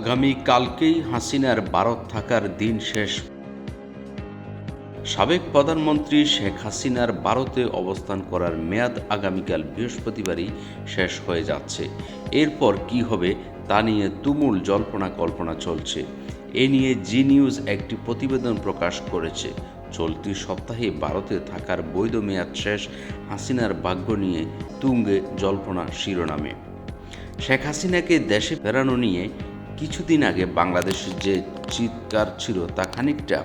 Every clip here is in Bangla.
আগামী কালকেই হাসিনার ভারত থাকার দিন শেষ। সাবেক প্রধানমন্ত্রী শেখ হাসিনার ভারতে অবস্থান করার মেয়াদ আগামীকাল বৃহস্পতিবারই শেষ হয়ে যাচ্ছে। এরপর কি হবে তা নিয়ে তুমুল জল্পনা কল্পনা চলছে। এ নিয়ে জি নিউজ একটি প্রতিবেদন প্রকাশ করেছে। চলতি সপ্তাহে ভারতে থাকার বৈধ মেয়াদ শেষ হাসিনার ভাগ্য নিয়ে তুঙ্গে জল্পনা শিরোনামে। শেখ হাসিনাকে দেশে ফেরানো নিয়ে কিছুদিন আগে বাংলাদেশের যে চিৎকার ছিল তা খানিকটা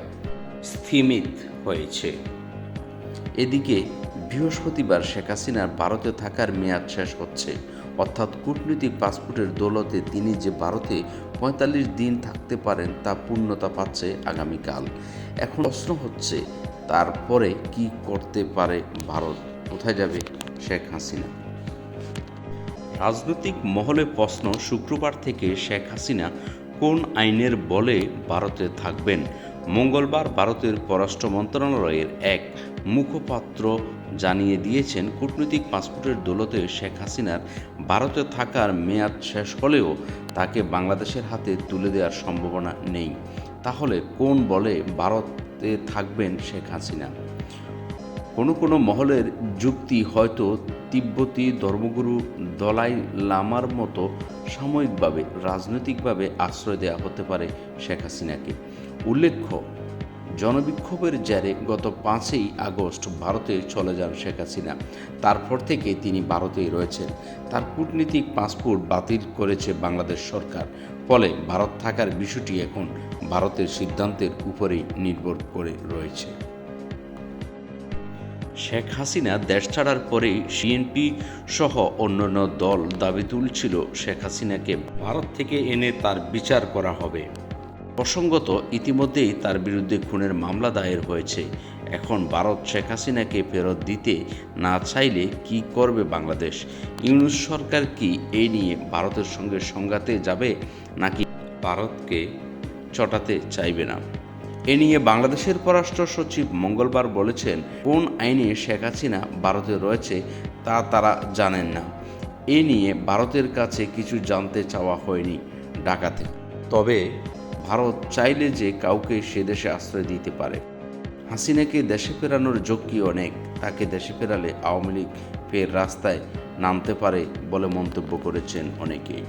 স্থিমিত হয়েছে। এদিকে বৃহস্পতিবার শেখ হাসিনার ভারতে থাকার মেয়াদ শেষ হচ্ছে। অর্থাৎ কূটনৈতিক পাসপোর্টের দৌলতে তিনি যে ভারতে পঁয়তাল্লিশ দিন থাকতে পারেন তা পূর্ণতা পাচ্ছে আগামীকাল। এখন প্রশ্ন হচ্ছে, তারপরে কি করতে পারে ভারত? কোথায় যাবে শেখ হাসিনা? রাজনৈতিক মহলে প্রশ্ন শুক্রবার থেকে শেখ হাসিনা কোন আইনের বলে ভারতে থাকবেন? মঙ্গলবার ভারতের পররাষ্ট্র মন্ত্রণালয়ের এক মুখপাত্র জানিয়ে দিয়েছেন, কূটনৈতিক পাসপোর্টের দৌলতে শেখ হাসিনার ভারতে থাকার মেয়াদ শেষ হলেও তাকে বাংলাদেশের হাতে তুলে দেওয়ার সম্ভাবনা নেই। তাহলে কোন বলে ভারতে থাকবেন শেখ হাসিনা? কোনো কোনো মহলের যুক্তি হয়তো তিব্বতী ধর্মগুরু দলাই লামার মতো সাময়িকভাবে, রাজনৈতিকভাবে আশ্রয় দেওয়া হতে পারে শেখ হাসিনাকে। উল্লেখ্য, জনবিক্ষোভের জেরে গত পাঁচই আগস্ট ভারতে চলে যান শেখ হাসিনা। তারপর থেকে তিনি ভারতেই রয়েছেন। তার কূটনীতিক পাসপোর্ট বাতিল করেছে বাংলাদেশ সরকার। ফলে ভারত থাকার বিষয়টি এখন ভারতের সিদ্ধান্তের উপরেই নির্ভর করে রয়েছে। শেখ হাসিনা দেশ ছাড়ার পরেই সিএনপি সহ অন্যান্য দল দাবি তুলছিল শেখ হাসিনাকে। ভারত থেকে এনে তার বিচার করা হবে। প্রসঙ্গত, ইতিমধ্যেই তার বিরুদ্ধে খুনের মামলা দায়ের হয়েছে। এখন ভারত শেখ হাসিনাকে ফেরত দিতে না চাইলে কি করবে বাংলাদেশ? ইউনুস সরকার কি এই নিয়ে ভারতের সঙ্গে সংঘাতে যাবে নাকি ভারতকে চটাতে চাইবে না? এ নিয়ে বাংলাদেশের পররাষ্ট্র সচিব মঙ্গলবার বলেছেন, কোন আইনে শেখ হাসিনা ভারতে রয়েছে তা তারা জানেন না। এ নিয়ে ভারতের কাছে কিছু জানতে চাওয়া হয়নি ডাকাতে তবে ভারত চাইলে যে কাউকে সে দেশে আশ্রয় দিতে পারে। হাসিনাকে দেশে ফেরানোর ঝক্কি অনেক, তাকে দেশে ফেরালে আওয়ামী লীগ ফের রাস্তায় নামতে পারে বলে মন্তব্য করেছেন অনেকেই।